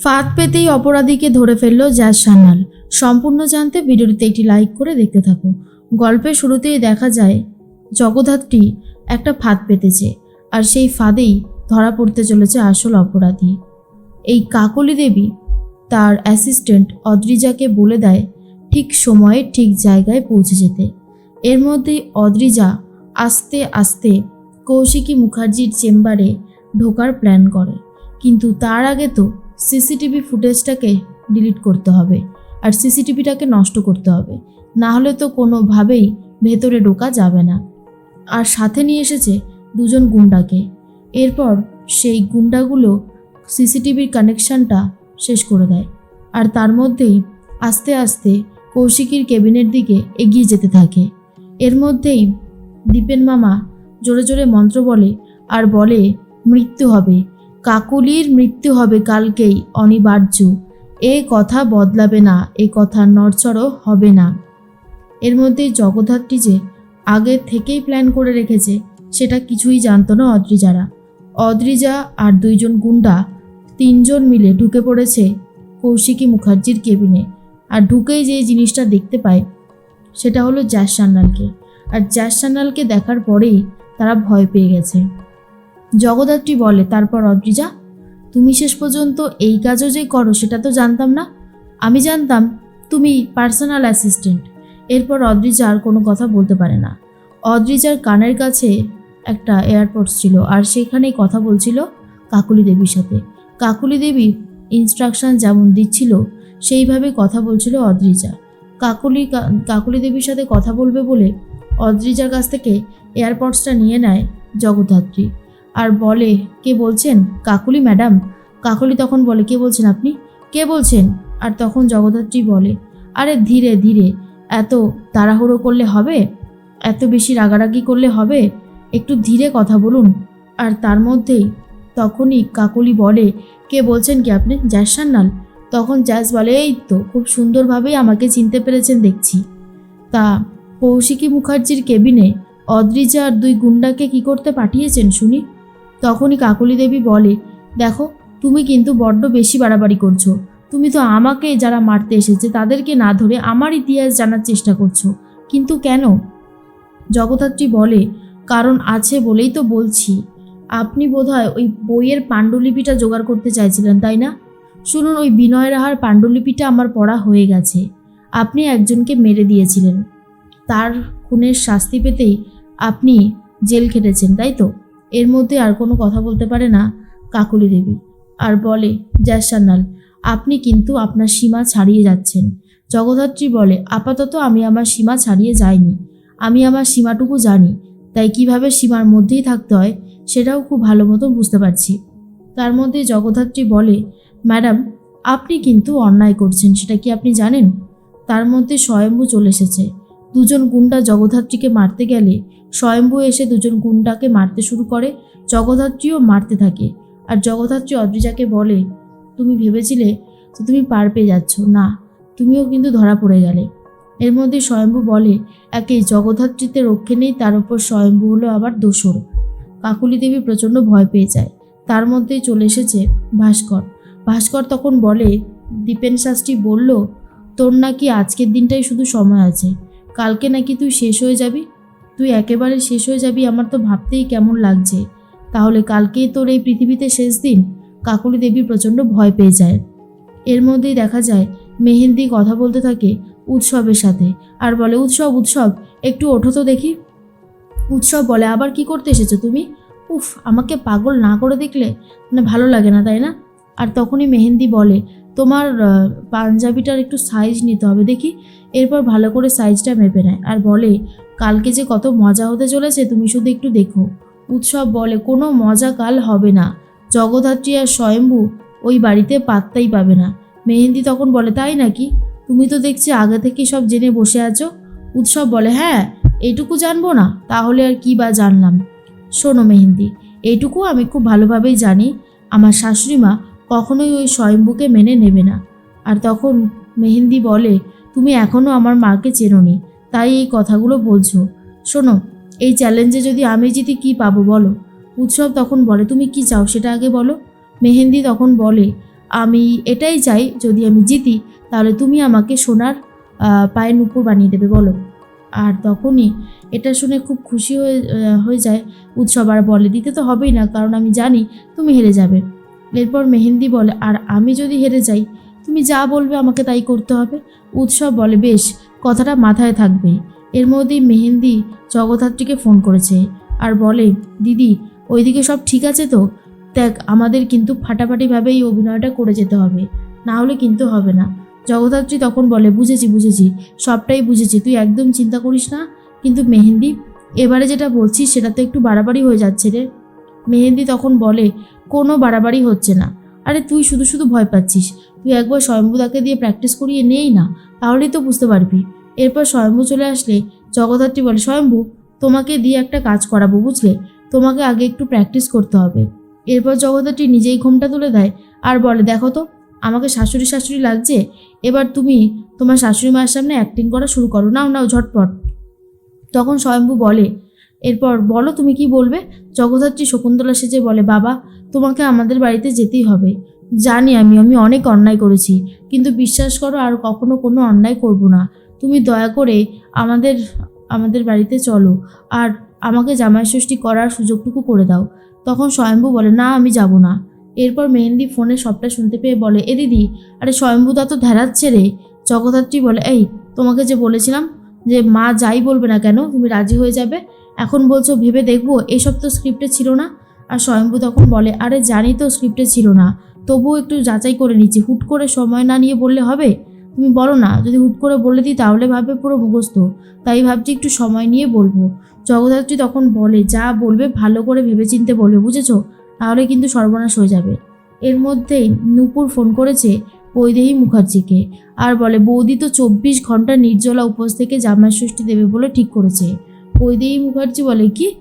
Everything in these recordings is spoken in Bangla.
ফাঁদ পেতেই অপরাধীকে ধরে ফেলল জ্যাজ সান্যাল। সম্পূর্ণ জানতে ভিডিওটিতে একটি লাইক করে দেখতে থাকো। গল্পের শুরুতেই দেখা যায়, জগদ্ধাত্রী একটা ফাঁদ পেতেছে আর সেই ফাঁদেই ধরা পড়তে চলেছে আসল অপরাধী। এই কাকলি দেবী তার অ্যাসিস্ট্যান্ট অদ্রিজাকে বলে দেয়, ঠিক সময়ে ঠিক জায়গায় পৌঁছে যেতে। এর মধ্যেই অদ্রিজা আস্তে আস্তে কৌশিকী মুখার্জির চেম্বারে ঢোকার প্ল্যান করে। কিন্তু তার আগে তো সিসিটিভি ফুটেজটাকে ডিলিট করতে হবে আর সিসিটিভিটাকে নষ্ট করতে হবে। না হলে তো কোনোভাবেই ভেতরে ঢোকা যাবে না। আর সাথে নিয়ে এসেছে দুজন গুন্ডাকে। এরপর সেই গুন্ডাগুলো সিসিটিভির কানেকশনটা শেষ করে দেয় আর তার মধ্যেই আস্তে আস্তে কৌশিকীর কেবিনের দিকে এগিয়ে যেতে থাকে। এর মধ্যেই দীপেন মামা জোরে জোরে মন্ত্র বলে আর বলে, মৃত্যু হবে। কাকুলির মৃত্যু হবে কালকেই, অনিবার্য। এ কথা বদলাবে না, এ কথা নড়চড়ও হবে না। এর মধ্যে জগদ্ধাত্রী যে আগে থেকেই প্ল্যান করে রেখেছে, সেটা কিছুই জানতো না অদ্রিজারা। অদ্রিজা আর দুইজন গুন্ডা তিনজন মিলে ঢুকে পড়েছে কৌশিকী মুখার্জির কেবিনে। আর ঢুকেই যে জিনিসটা দেখতে পায়, সেটা হলো জ্যাস সান্যালকে। আর জ্যাস সান্যালকে দেখার পরেই তারা ভয় পেয়ে গেছে। জগদ্ধাত্রী বলে, তারপর অদ্রিজা, তুমি শেষ পর্যন্ত এই কাজও যে করো, সেটা তো জানতাম না। আমি জানতাম তুমি পার্সোনাল অ্যাসিস্ট্যান্ট। এরপর অদ্রিজা আর কোনো কথা বলতে পারে না। অদ্রিজার কানের কাছে একটা এয়ারপোর্টস ছিল আর সেখানেই কথা বলছিল কাকুলি দেবীর সাথে। কাকুলি দেবী ইনস্ট্রাকশন যেমন দিচ্ছিল, সেইভাবে কথা বলছিল অদ্রিজা। কাকুলি কাকুলি দেবীর সাথে কথা বলবে বলে অদ্রিজার কাছ থেকে এয়ারপোর্টসটা নিয়ে নেয় জগদ্ধাত্রী। আর বলে, কে বলছেন? কাকুলি, ম্যাডাম। কাকুলি তখন বলে, কে বলছেন আপনি? কে বলছেন? আর তখন জগদ্ধাত্রী বলে, আরে ধীরে ধীরে, এত তাড়াহুড়ো করলে হবে? এত বেশি রাগারাগি করলে হবে? একটু ধীরে কথা বলুন। আর তার মধ্যেই তখনই কাকুলি বলে, কে বলছেন কি আপনি? জ্যাস সান্যাল। তখন জ্যাস বলে, এই তো, খুব সুন্দরভাবেই আমাকে চিনতে পেরেছেন দেখছি। তা কৌশিকী মুখার্জির কেবিনে অদ্রিজা আর দুই গুন্ডাকে কি করতে পাঠিয়েছেন শুনি? তখনই কাকলি দেবী বলে, দেখো, তুমি কিন্তু বড্ড বেশি বাড়াবাড়ি করছ। তুমি তো আমাকে যারা মারতে এসেছে, তাদেরকে না ধরে আমার ইতিহাস জানার চেষ্টা করছ। কিন্তু কেন? জগদ্ধাত্রী বলে, কারণ আছে বলেই তো বলছি। আপনি বোধহয় ওই বইয়ের পাণ্ডুলিপিটা জোগাড় করতে চাইছিলেন, তাই না? শুনুন, ওই বিনয় রাহার পাণ্ডুলিপিটা আমার পড়া হয়ে গেছে। আপনি একজনকে মেরে দিয়েছিলেন। তার খুনের শাস্তি পেতেই আপনি জেল খেটেছেন, তাই তো? এর মধ্যে আর কোনো কথা বলতে পারে না কাকুলি দেবী। আর বলে জয় সান্যাল আপনি কিন্তু আপনার সীমা ছাড়িয়ে যাচ্ছেন। জগদ্ধাত্রী বলে, আপাতত আমি আমার সীমা ছাড়িয়ে যাইনি। আমি আমার সীমাটুকু জানি। তাই কীভাবে সীমার মধ্যেই থাকতে হয় সেটাও খুব ভালো মতো বুঝতে পারছি। তার মধ্যে জগদ্ধাত্রী বলে, ম্যাডাম, আপনি কিন্তু অন্যায় করছেন, সেটা কি আপনি জানেন? তার মধ্যে স্বয়ম্ভু চলে এসেছে। দুজন গুন্ডা জগদ্ধাত্রীকে মারতে গেলে স্বয়ম্ভু এসে দুজন গুন্ডাকে মারতে শুরু করে, জগদ্ধাত্রীও মারতে থাকে। আর জগদ্ধাত্রী অদ্রিজাকে বলে, তুমি ভেবেছিলে যে তুমি পার পেয়ে যাচ্ছ। না, তুমিও কিন্তু ধরা পড়ে গেলে। এর মধ্যে স্বয়ম্ভু বলে, একে জগদ্ধাত্রীতে রক্ষে নেই, তার উপর স্বয়ম্ভু হলো আবার দোসর। কাকুলি দেবী প্রচণ্ড ভয় পেয়ে যায়। তার মধ্যেই চলে এসেছে ভাস্কর। ভাস্কর তখন বলে, দীপেন শাস্ত্রী বলল, তোর নাকি আজকের দিনটাই শুধু সময় আছে। কালকে নাকি তুই শেষ হয়ে যাবি? তুই একেবারে শেষ হয়ে যাবি আমার তো ভাবতেই কেমন লাগছে। তাহলে কালকেই তোর এই পৃথিবীতে শেষ দিন? কাকুলি দেবী প্রচণ্ড ভয় পেয়ে যায়। এর মধ্যেই দেখা যায়, মেহেন্দি কথা বলতে থাকে উৎসবের সাথে। আর বলে, উৎসব উৎসব, একটু ওঠো তো দেখি। উৎসব বলে, আবার কি করতে এসেছ তুমি? উফ, আমাকে পাগল না করে দেখলে? মানে ভালো লাগে না, তাই না? আর তখনই মেহেন্দি বলে তোমার পাঞ্জাবিটার একটু সাইজ নিতে হবে। দেখি, এরপর ভালো করে সাইজটা মেপে নেয়। আর বলে, কালকে যে কত মজা হতে চলেছে, তুমি শুধু একটু দেখো। উৎসব বলে, কোনো মজা কাল হবে না। জগদ্ধাত্রী আর স্বয়ম্ভু ওই বাড়িতে পাত্তাই পাবে না। মেহেন্দি তখন বলে, তাই নাকি? তুমি তো দেখছি আগে থেকে সব জেনে বসে আছো। উৎসব বলে হ্যাঁ এইটুকু জানব না, তাহলে আর কি বা জানলাম? শোনো মেহেন্দি এইটুকু আমি খুব ভালোভাবেই জানি। আমার শাশুড়ি মা কখনোই ওই স্বয়ম্ভুকে মেনে নেবে না। আর তখন মেহেন্দি বলে, তুমি এখনও আমার মাকে চেনোনি, তাই এই কথাগুলো বলছো। শোনো, এই চ্যালেঞ্জে যদি আমি জিতি কি পাবো বলো? উৎসব তখন বলে, তুমি কি চাও সেটা আগে বলো। মেহেন্দি তখন বলে, আমি এটাই চাই, যদি আমি জিতি, তাহলে তুমি আমাকে সোনার পায়ের নুপুর বানিয়ে দেবে বলো। আর তখনই এটা শুনে খুব খুশি হয়ে হয়ে যায় উৎসব। আর বলে, দিতে তো হবেই না, কারণ আমি জানি তুমি হেরে যাবে। এরপর মেহেন্দি বলে, আর আমি যদি হেরে যাই, তুমি যা বলবে আমাকে তাই করতে হবে? উৎসব বলে, বেশ, কথাটা মাথায় থাকবে। এর মধ্যেই মেহেন্দি জগদ্ধাত্রীকে ফোন করেছে আর বলে, দিদি, ওইদিকে সব ঠিক আছে তো? দেখ, আমাদের কিন্তু ফাটাফাটিভাবে এই অভিনয়টা করে যেতে হবে। না হলে কিন্তু হবে না। জগদ্ধাত্রী তখন বলে, বুঝেছি বুঝেছি, সবটাই বুঝেছি, তুই একদম চিন্তা করিস না। কিন্তু মেহেন্দি, এবারে যেটা বলছিস সেটা তো একটু বাড়াবাড়ি হয়ে যাচ্ছে রে। মেহেন্দি তখন বলে, কোনো বাড়াবাড়ি হচ্ছে না। আরে তুই শুধু শুধু ভয় পাচ্ছিস। তুই একবার স্বয়ম্ভুদাকে দিয়ে প্র্যাকটিস করিয়ে নেই না, তাহলেই তো বুঝতে পারবি। এরপর স্বয়ম্ভু চলে আসলে, জগদ্ধাত্রী বলে, স্বয়ম্ভু, তোমাকে দিয়ে একটা কাজ করাবো, বুঝলে? তোমাকে আগে একটু প্র্যাকটিস করতে হবে। এরপর জগদ্ধাত্রী নিজেই ঘোমটা তুলে দেয় আর বলে, দেখো তো, আমাকে শাশুড়ি শাশুড়ি লাগছে। এবার তুমি তোমার শাশুড়ি মায়ের সামনে অ্যাক্টিং করা শুরু করো। নাও নাও, ঝটপট। তখন স্বয়ম্ভু বলে এরপর বলো তুমি কি বলবে? জগদ্ধাত্রী শকুন্তলা সেজে বলে, বাবা, তোমাকে আমাদের বাড়িতে যেতেই হবে। জানি আমি আমি অনেক অন্যায় করেছি, কিন্তু বিশ্বাস করো, আর কখনো কোনো অন্যায় করব না। তুমি দয়া করে আমাদের আমাদের বাড়িতে চলো, আর আমাকে জামাই ষষ্ঠী করার সুযোগটুকু করে দাও। তখন স্বয়ম্ভু বলে, না, আমি যাব না। এরপর মেহেন্দি ফোনে সবটা শুনতে পেয়ে বলে, এ দিদি, আরে স্বয়ম্ভুদা তো ধ্যারাচ্ছে রে। জগদ্ধাত্রী বলে, এই, তোমাকে যে বলেছিলাম যে মা যাই বলবে না কেন, তুমি রাজি হয়ে যাবে? এখন বলছো ভেবে দেখব, এসব তো স্ক্রিপ্টে ছিল না। আর স্বয়ম্ভু তখন বলে, আরে জানি তো স্ক্রিপ্টে ছিল না। তবুও একটু যাচাই করে নিচ্ছি। হুট করে সময় না নিয়ে বললে হবে? তুমি বলো না, যদি হুট করে বলে দিই তাহলে ভাববে পুরো মুখস্থ। তাই ভাবছি একটু সময় নিয়ে বলব। জগদ্ধাত্রী তখন বলে, যা বলবে ভালো করে ভেবেচিন্তে বলবে, বুঝেছ? তাহলে কিন্তু সর্বনাশ হয়ে যাবে। এর মধ্যেই নূপুর ফোন করেছে বৈদেহী মুখার্জিকে আর বলে, বৌদি তো চব্বিশ ঘণ্টা নির্জলা উপোস থেকে জামাই ষষ্ঠী দেবে বলে ঠিক করেছে। বৈদেহী মুখার্জি বলে কি?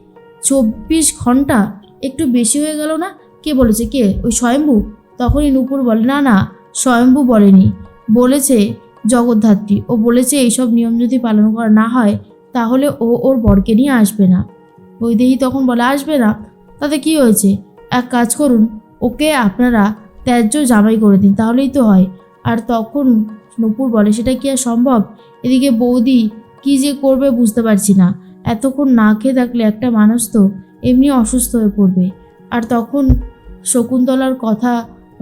চব্বিশ ঘণ্টা একটু বেশি হয়ে গেল না? কে বলেছে? কে? ওই স্বয়ম্ভু? তখনই নূপুর বলে, না না, স্বয়ম্ভু বলেনি। বলেছে জগদ্ধাত্রী। ও বলেছে এইসব নিয়ম যদি পালন করা না হয়, তাহলে ও ওর বরকে নিয়ে আসবে না। বৈদেহী তখন বলে, আসবে না। তাতে কি হয়েছে? এক কাজ করুন, ওকে আপনারা ত্যায্য জামাই করে দিন, তাহলেই তো হয়। আর তখন নূপুর বলে, সেটা কি আর সম্ভব? এদিকে বৌদি কি যে করবে বুঝতে পারছি না। এতক্ষণ না খেয়ে থাকলে একটা মানুষ তো এমনি অসুস্থ হয়ে পড়বে। আর তখন শকুন্তলার কথা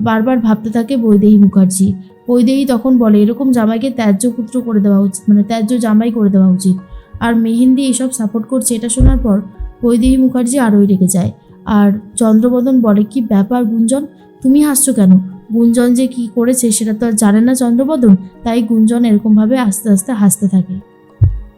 বারবার ভাবতে থাকে বৈদেহী মুখার্জি। বৈদেহী তখন বলে, এরকম জামাইকে ত্যায্য পুত্র করে দেওয়া উচিত মানে ত্যায্য জামাই করে দেওয়া উচিত। আর মেহেন্দি এসব সাপোর্ট করছে, এটা শোনার পর বৈদেহী মুখার্জি আরোই রেগে যায়। আর চন্দ্রবদন বলে, কি ব্যাপার গুঞ্জন? তুমি হাসছো কেন? গুঞ্জন যে কি করেছে সেটা তো আর জানে না চন্দ্রবদন তাই গুঞ্জন এরকমভাবে আস্তে আস্তে হাসতে থাকে।